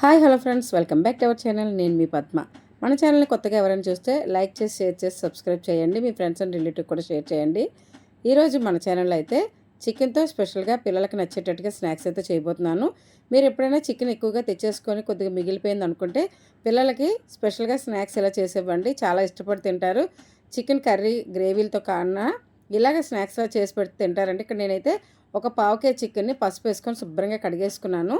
Hi hello friends. Welcome back to our channel. నేను మీ పద్మ. మన ఛానల్ని కొత్తగా ఎవరైనా చూస్తే లైక్ చేసి షేర్ చేసి సబ్స్క్రైబ్ చేయండి. మీ ఫ్రెండ్స్ అండ్ రిలేటివ్ కూడా షేర్ చేయండి. ఈరోజు మన ఛానల్లో అయితే చికెన్తో స్పెషల్గా పిల్లలకి నచ్చేటట్టుగా స్నాక్స్ అయితే చేయబోతున్నాను. మీరు ఎప్పుడైనా చికెన్ ఎక్కువగా తెచ్చేసుకొని కొద్దిగా మిగిలిపోయింది అనుకుంటే పిల్లలకి స్పెషల్గా స్నాక్స్ ఇలా చేసేవ్వండి. చాలా ఇష్టపడి తింటారు. చికెన్ కర్రీ గ్రేవీలతో కన్నా ఇలాగ స్నాక్స్లా చేసి పెడితే తింటారండి. ఇక్కడ నేనైతే ఒక పావు కేజీ చికెన్ని పసుపు వేసుకొని శుభ్రంగా కడిగేసుకున్నాను.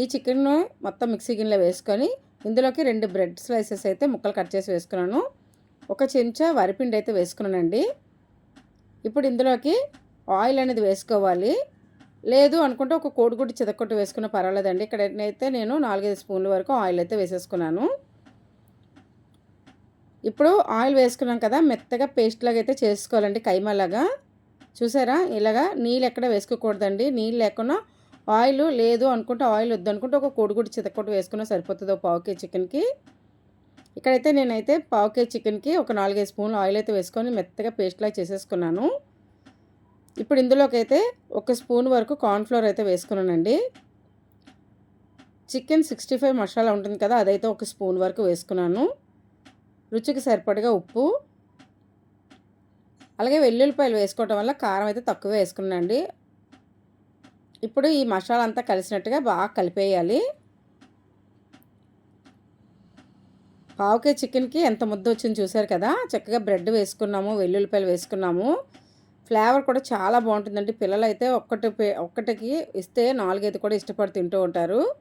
ఈ చికెన్ మొత్తం మిక్సీ గిన్నెలో వేసుకొని ఇందులోకి రెండు బ్రెడ్ స్లైసెస్ అయితే ముక్కలు కట్ చేసి వేసుకున్నాను. ఒక చెంచా వరిపిండి అయితే వేసుకున్నానండి. ఇప్పుడు ఇందులోకి ఆయిల్ అనేది వేసుకోవాలి. లేదు అనుకుంటే ఒక కోడిగుడ్డు చితక్కొట్టు వేసుకున్న పర్వాలేదండి. ఇక్కడ అయితే నేను నాలుగైదు స్పూన్ల వరకు ఆయిల్ అయితే వేసేసుకున్నాను. ఇప్పుడు ఆయిల్ వేసుకున్నాం కదా మెత్తగా పేస్ట్ లాగా అయితే చేసుకోవాలండి కైమలాగా. చూసారా? ఇలాగా నీళ్ళు ఎక్కడ వేసుకోకూడదండి. నీళ్ళు లేకుండా ఆయిల్ లేదు అనుకుంటే ఆయిల్ వద్దు అనుకుంటే ఒక కోడిగుడ్డు చితకొట్టు వేసుకున్నా సరిపోతుంది ఒక పావు కేజీ చికెన్కి. ఇక్కడైతే నేనైతే పావు కేజీ చికెన్కి ఒక నాలుగైదు స్పూన్లు ఆయిల్ అయితే వేసుకొని మెత్తగా పేస్ట్లా చేసేసుకున్నాను. ఇప్పుడు ఇందులోకైతే ఒక స్పూన్ వరకు కార్న్ఫ్లోర్ అయితే వేసుకున్నానండి. చికెన్ సిక్స్టీ ఫైవ్ మసాలా ఉంటుంది కదా అదైతే ఒక స్పూన్ వరకు వేసుకున్నాను. రుచికి సరిపడగా ఉప్పు. అలాగే వెల్లుల్లిపాయలు వేసుకోవటం వల్ల కారం అయితే తక్కువ వేసుకున్నానండి. ఇప్పుడు ఈ మసాలా అంతా కలిసినట్టుగా బాగా కలిపేయాలి. పావుకే చికెన్కి ఎంత ముద్ద వచ్చింది చూసారు కదా? చక్కగా బ్రెడ్ వేసుకున్నాము వెల్లుల్లిపాయలు వేసుకున్నాము. ఫ్లేవర్ కూడా చాలా బాగుంటుందండి. పిల్లలు అయితే ఒక్కటి ఒక్కటికి ఇస్తే నాలుగైదు కూడా ఇష్టపడి తింటూ ఉంటారు.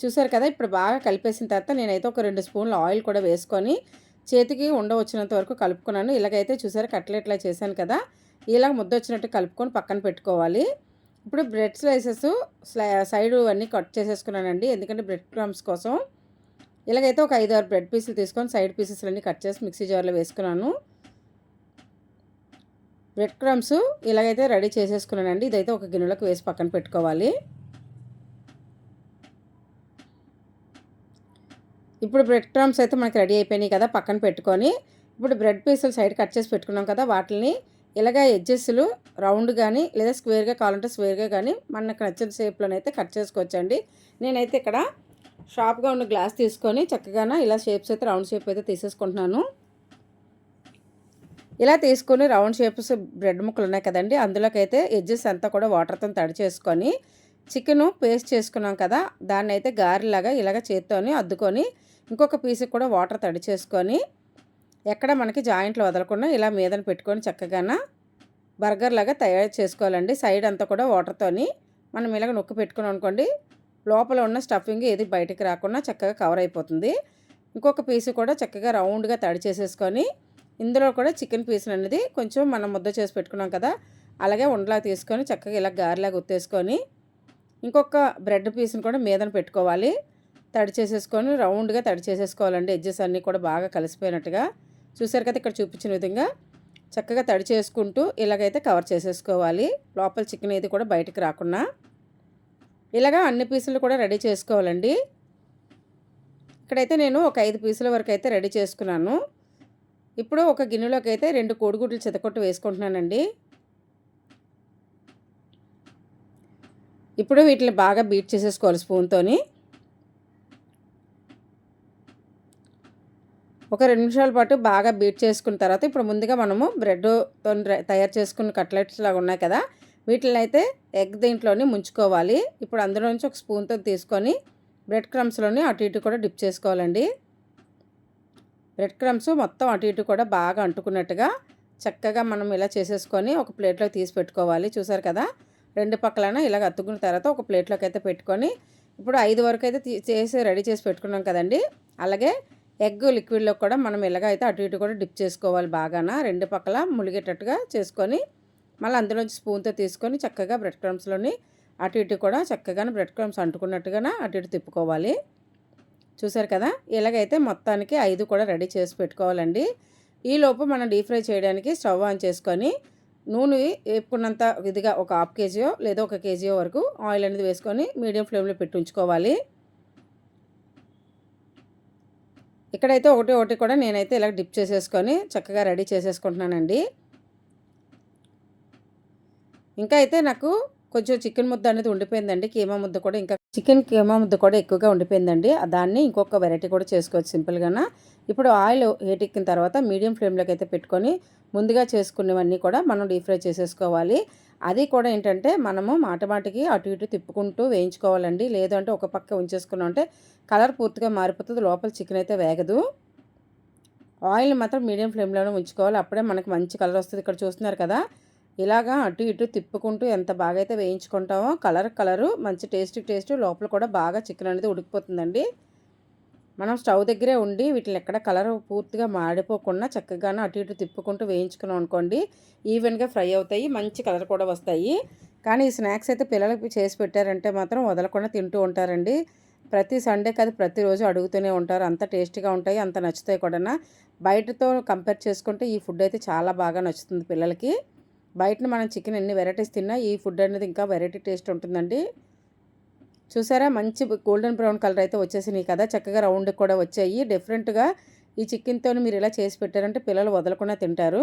చూసారు కదా? ఇప్పుడు బాగా కలిపేసిన తర్వాత నేనైతే ఒక రెండు స్పూన్లు ఆయిల్ కూడా వేసుకొని చేతికి ఉండ వచ్చినంత వరకు కలుపుకున్నాను. ఇలాగైతే చూసారు కట్లెట్లా చేశాను కదా? ఇలాగ ముద్ద వచ్చినట్టు కలుపుకొని పక్కన పెట్టుకోవాలి. ఇప్పుడు బ్రెడ్ స్లైసెస్ సైడ్ అన్నీ కట్ చేసేసుకున్నానండి. ఎందుకంటే బ్రెడ్ క్రమ్స్ కోసం. ఇలాగైతే ఒక ఐదు ఆరు బ్రెడ్ పీసులు తీసుకొని సైడ్ పీసెస్ అన్నీ కట్ చేసి మిక్సీ జార్లో వేసుకున్నాను. బ్రెడ్ క్రమ్స్ ఇలాగైతే రెడీ చేసేసుకున్నానండి. ఇదైతే ఒక గిన్నెలోకి వేసి పక్కన పెట్టుకోవాలి. ఇప్పుడు బ్రెడ్ క్రమ్స్ అయితే మనకి రెడీ అయిపోయినాయి కదా పక్కన పెట్టుకొని. ఇప్పుడు బ్రెడ్ పీసులు సైడ్ కట్ చేసి పెట్టుకున్నాం కదా వాటిని ఇలాగ ఎడ్జెస్లు రౌండ్ కానీ లేదా స్క్వేర్గా కావాలంటే స్క్వేర్గా కానీ మనకు నచ్చిన షేప్లోనైతే కట్ చేసుకోవచ్చండి. నేనైతే ఇక్కడ షార్ప్గా ఉన్న గ్లాస్ తీసుకొని చక్కగా ఇలా షేప్స్ అయితే రౌండ్ షేప్ అయితే తీసేసుకుంటున్నాను. ఇలా తీసుకొని రౌండ్ షేప్స్ బ్రెడ్ ముక్కలు ఉన్నాయి కదండి అందులోకైతే ఎడ్జెస్ అంతా కూడా వాటర్తో తడి చేసుకొని చికెను పేస్ట్ చేసుకున్నాం కదా దాన్ని అయితే గారెలాగా ఇలాగ చేత్తోని అద్దుకొని ఇంకొక పీస్కి కూడా వాటర్ తడి చేసుకొని ఎక్కడ మనకి జాయింట్లు వదలకుండా ఇలా మీదన పెట్టుకొని చక్కగా బర్గర్ లాగా తయారు చేసుకోవాలండి. సైడ్ అంతా కూడా వాటర్తోని మనం ఇలాగ నొక్కి పెట్టుకుని అనుకోండి లోపల ఉన్న స్టఫింగ్ ఏది బయటికి రాకుండా చక్కగా కవర్ అయిపోతుంది. ఇంకొక పీసు కూడా చక్కగా రౌండ్గా తడి చేసేసుకొని ఇందులో కూడా చికెన్ పీస్ అనేది కొంచెం మనం ముద్ద చేసి పెట్టుకున్నాం కదా అలాగే ఉండలా తీసుకొని చక్కగా ఇలా గారిలాగా ఉత్తేసుకొని ఇంకొక బ్రెడ్ పీస్ని కూడా మీదన పెట్టుకోవాలి. తడి చేసేసుకొని రౌండ్గా తడి చేసేసుకోవాలండి. ఎడ్జెస్ అన్నీ కూడా బాగా కలిసిపోయినట్టుగా చూసారు కదా ఇక్కడ చూపించిన విధంగా. చక్కగా తడి చేసుకుంటూ ఇలాగైతే కవర్ చేసేసుకోవాలి. లోపల చికెన్ ఏది కూడా బయటకు రాకుండా. ఇలాగా అన్ని పీసులు కూడా రెడీ చేసుకోవాలండి. ఇక్కడైతే నేను ఒక ఐదు పీసుల వరకు అయితే రెడీ చేసుకున్నాను. ఇప్పుడు ఒక గిన్నెలోకి అయితే రెండు కోడిగుడ్లు చితకొట్టు వేసుకుంటున్నానండి. ఇప్పుడు వీటిని బాగా బీట్ చేసేసుకోవాలి స్పూన్తోని ఒక రెండు నిమిషాల పాటు బాగా బీట్ చేసుకున్న తర్వాత ఇప్పుడు ముందుగా మనము బ్రెడ్తో తయారు చేసుకున్న కట్లెట్స్ లాగా ఉన్నాయి కదా వీటిని అయితే ఎగ్ దీంట్లోని ముంచుకోవాలి. ఇప్పుడు అందులో నుంచి ఒక స్పూన్తో తీసుకొని బ్రెడ్ క్రమ్స్లోని అటు ఇటు కూడా డిప్ చేసుకోవాలండి. బ్రెడ్ క్రమ్స్ మొత్తం అటు ఇటు కూడా బాగా అంటుకున్నట్టుగా చక్కగా మనం ఇలా చేసేసుకొని ఒక ప్లేట్లో తీసి పెట్టుకోవాలి. చూసారు కదా రెండు పక్కలన ఇలాగ అత్తుకున్న తర్వాత ఒక ప్లేట్లోకి అయితే పెట్టుకొని ఇప్పుడు ఐదు వరకు అయితే చేసి రెడీ చేసి పెట్టుకున్నాం కదండి. అలాగే ఎగ్ లిక్విడ్లో కూడా మనం ఇలాగ అయితే అటు ఇటు కూడా డిప్ చేసుకోవాలి బాగాన. రెండు పక్కల ములిగేటట్టుగా చేసుకొని మళ్ళీ అందులోంచి స్పూన్తో తీసుకొని చక్కగా బ్రెడ్ క్రమ్స్లోని అటు ఇటు కూడా చక్కగా బ్రెడ్ క్రమ్స్ అంటుకున్నట్టుగా అటు ఇటు తిప్పుకోవాలి. చూసారు కదా? ఇలాగైతే మొత్తానికి ఐదు కూడా రెడీ చేసి పెట్టుకోవాలండి. ఈలోపు మనం డీప్ ఫ్రై చేయడానికి స్టవ్ ఆన్ చేసుకొని నూనె వేపుకున్నంత ఇదిగా ఒక హాఫ్ కేజీయో లేదా ఒక కేజీయో వరకు ఆయిల్ అనేది వేసుకొని మీడియం ఫ్లేమ్లో పెట్టి ఉంచుకోవాలి. ఇక్కడైతే ఒకటి ఒకటి కూడా నేనైతే ఇలా డిప్ చేసేసుకొని చక్కగా రెడీ చేసేసుకుంటున్నానండి. ఇంకా అయితే నాకు కొంచెం చికెన్ ముద్ద అనేది ఉండిపోయిందండి. కీమా ముద్ద కూడా ఇంకా చికెన్ కీమా ముద్ద కూడా ఎక్కువగా ఉండిపోయిందండి. దాన్ని ఇంకొక వెరైటీ కూడా చేసుకోవచ్చు సింపుల్గానా ఇప్పుడు ఆయిల్ హీట్ ఎక్కిన తర్వాత మీడియం ఫ్లేమ్లోకి అయితే పెట్టుకొని ముందుగా చేసుకునేవన్నీ కూడా మనం డీప్ ఫ్రై చేసేసుకోవాలి. అది కూడా ఏంటంటే మనము మాటమాటికి అటు ఇటు తిప్పుకుంటూ వేయించుకోవాలండి. లేదంటే ఒక పక్క ఉంచేసుకున్నాం అంటే కలర్ పూర్తిగా మారిపోతుంది లోపల చికెన్ అయితే వేగదు. ఆయిల్ మాత్రం మీడియం ఫ్లేమ్లోనే ఉంచుకోవాలి. అప్పుడే మనకి మంచి కలర్ వస్తుంది. ఇక్కడ చూస్తున్నారు కదా ఇలాగా అటు ఇటు తిప్పుకుంటూ ఎంత బాగా అయితే వేయించుకుంటామో కలర్ కలరు మంచి టేస్ట్ టేస్ట్ లోపల కూడా బాగా చికెన్ అనేది ఉడికిపోతుందండి. మనం స్టవ్ దగ్గరే ఉండి వీటిని ఎక్కడ కలర్ పూర్తిగా మాడిపోకుండా చక్కగానే అటు ఇటు తిప్పుకుంటూ వేయించుకున్నాం అనుకోండి ఈవెన్గా ఫ్రై అవుతాయి మంచి కలర్ కూడా వస్తాయి. కానీ ఈ స్నాక్స్ అయితే పిల్లలకి చేసి పెట్టారంటే మాత్రం వదలకుండా తింటూ ఉంటారండి. ప్రతి సండే కాదు ప్రతిరోజు అడుగుతూనే ఉంటారు. అంత టేస్టీగా ఉంటాయి అంత నచ్చుతాయి కూడా బయటతో కంపేర్ చేసుకుంటే ఈ ఫుడ్ అయితే చాలా బాగా నచ్చుతుంది పిల్లలకి. బయటను మనం చికెన్ ఎన్ని వెరైటీస్ తిన్నా ఈ ఫుడ్ అనేది ఇంకా వెరైటీ టేస్ట్ ఉంటుందండి. చూసారా? మంచి గోల్డెన్ బ్రౌన్ కలర్ అయితే వచ్చేసినాయి కదా. చక్కగా రౌండ్ కూడా వచ్చాయి. డిఫరెంట్గా ఈ చికెన్తో మీరు ఇలా చేసి పెట్టారంటే పిల్లలు వదలకుండా తింటారు.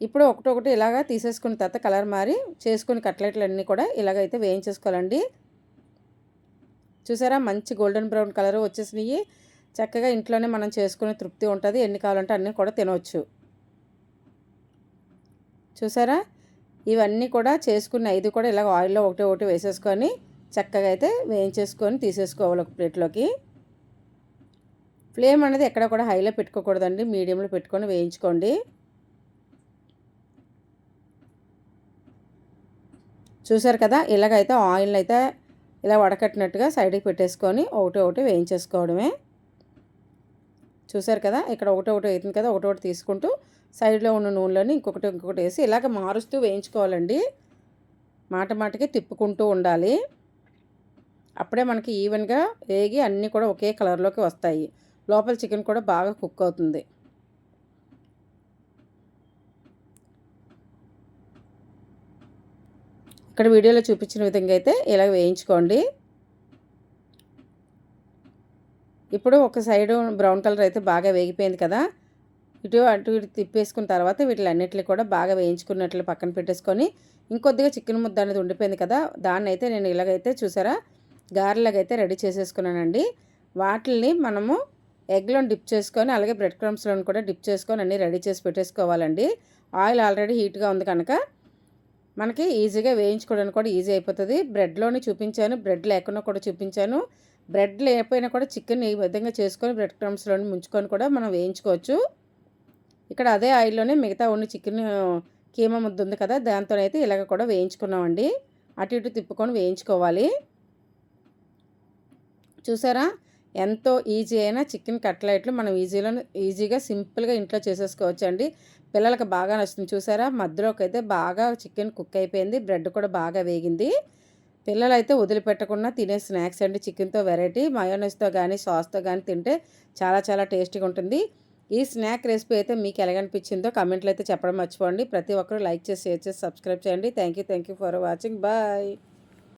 ఇప్పుడు ఒకటొకటి ఇలాగా తీసేసుకున్న తర్వాత కలర్ మారి చేసుకుని కట్లెట్లన్నీ కూడా ఇలాగైతే వేయించేసుకోవాలండి. చూసారా? మంచి గోల్డెన్ బ్రౌన్ కలర్ వచ్చేసినాయి. చక్కగా ఇంట్లోనే మనం చేసుకునే తృప్తి ఉంటుంది. ఎన్ని కావాలంటే అన్నీ కూడా తినవచ్చు చూసారా? ఇవన్నీ కూడా చేసుకున్న ఐదు కూడా ఇలా ఆయిల్లో ఒకటి ఒకటి వేసేసుకొని చక్కగా అయితే వేయించేసుకొని తీసేసుకోవాలి ఒక ప్లేట్లోకి. ఫ్లేమ్ అనేది ఎక్కడ కూడా హైలో పెట్టుకోకూడదండి మీడియంలో పెట్టుకొని వేయించుకోండి. చూసారు కదా ఇలాగైతే ఆయిల్ అయితే ఇలా వడకట్టినట్టుగా సైడ్కి పెట్టేసుకొని ఒకటి ఒకటి వేయించేసుకోవడమే. చూసారు కదా ఇక్కడ ఒకటి ఒకటి అవుతుంది కదా ఒకటి ఒకటి తీసుకుంటూ సైడ్లో ఉన్న నూనెలోని ఇంకొకటి ఇంకొకటి వేసి ఇలాగ మారుస్తూ వేయించుకోవాలండి. మాట మాటకి తిప్పుకుంటూ ఉండాలి. అప్పుడే మనకి ఈవెన్గా వేగి అన్నీ కూడా ఒకే కలర్లోకి వస్తాయి. లోపల చికెన్ కూడా బాగా కుక్ అవుతుంది. ఇక్కడ వీడియోలో చూపించిన విధంగా అయితే ఇలా వేయించుకోండి. ఇప్పుడు ఒక సైడ్ బ్రౌన్ కలర్ అయితే బాగా వేగిపోయింది కదా ఇటు అటు ఇటు తిప్పేసుకున్న తర్వాత వీటిలన్నిటిని కూడా బాగా వేయించుకున్నట్లు పక్కన పెట్టేసుకొని ఇంకొద్దిగా చికెన్ ముద్ద అనేది ఉండిపోయింది కదా దాన్ని అయితే నేను ఇలాగైతే చూసారా గారెలాగైతే రెడీ చేసేసుకున్నానండి. వాటిని మనము ఎగ్లో డిప్ చేసుకొని అలాగే బ్రెడ్ క్రమ్స్లో కూడా డిప్ చేసుకొని అన్నీ రెడీ చేసి పెట్టేసుకోవాలండి. ఆయిల్ ఆల్రెడీ హీట్గా ఉంది కనుక మనకి ఈజీగా వేయించుకోవడానికి కూడా ఈజీ అయిపోతుంది. బ్రెడ్లోని చూపించాను బ్రెడ్ లేకుండా కూడా చూపించాను. బ్రెడ్ లేకపోయినా కూడా చికెన్ ఈ విధంగా చేసుకొని బ్రెడ్ క్రమ్స్లోని ముంచుకొని కూడా మనం వేయించుకోవచ్చు. ఇక్కడ అదే ఆయిల్లోనే మిగతా ఉన్న చికెన్ కీమా ముద్ద ఉంది కదా దాంతోనైతే ఇలాగ కూడా వేయించుకున్నామండి. అటు ఇటు తిప్పుకొని వేయించుకోవాలి. చూసారా? ఎంతో ఈజీ అయినా చికెన్ కట్లెట్లు మనం ఈజీలో ఈజీగా సింపుల్గా ఇంట్లో చేసేసుకోవచ్చు అండి పిల్లలకు బాగా నచ్చుతుంది. చూసారా? మధ్యలోకి అయితే బాగా చికెన్ కుక్ అయిపోయింది. బ్రెడ్ కూడా బాగా వేగింది. పిల్లలు అయితే వదిలిపెట్టకుండా తినే స్నాక్స్ అండి. చికెన్తో వెరైటీ మయోనైస్తో కానీ సాస్తో కానీ తింటే చాలా చాలా టేస్టీగా ఉంటుంది. ఈ స్నాక్ రెసిపీ అయితే మీకు ఎలాగనిపించిందో కమెంట్లు అయితే చెప్పడం మర్చిపోండి. ప్రతి ఒక్కరు లైక్ చేసి షేర్ చేసి సబ్స్క్రైబ్ చేయండి. Thank you thank you for watching. Bye.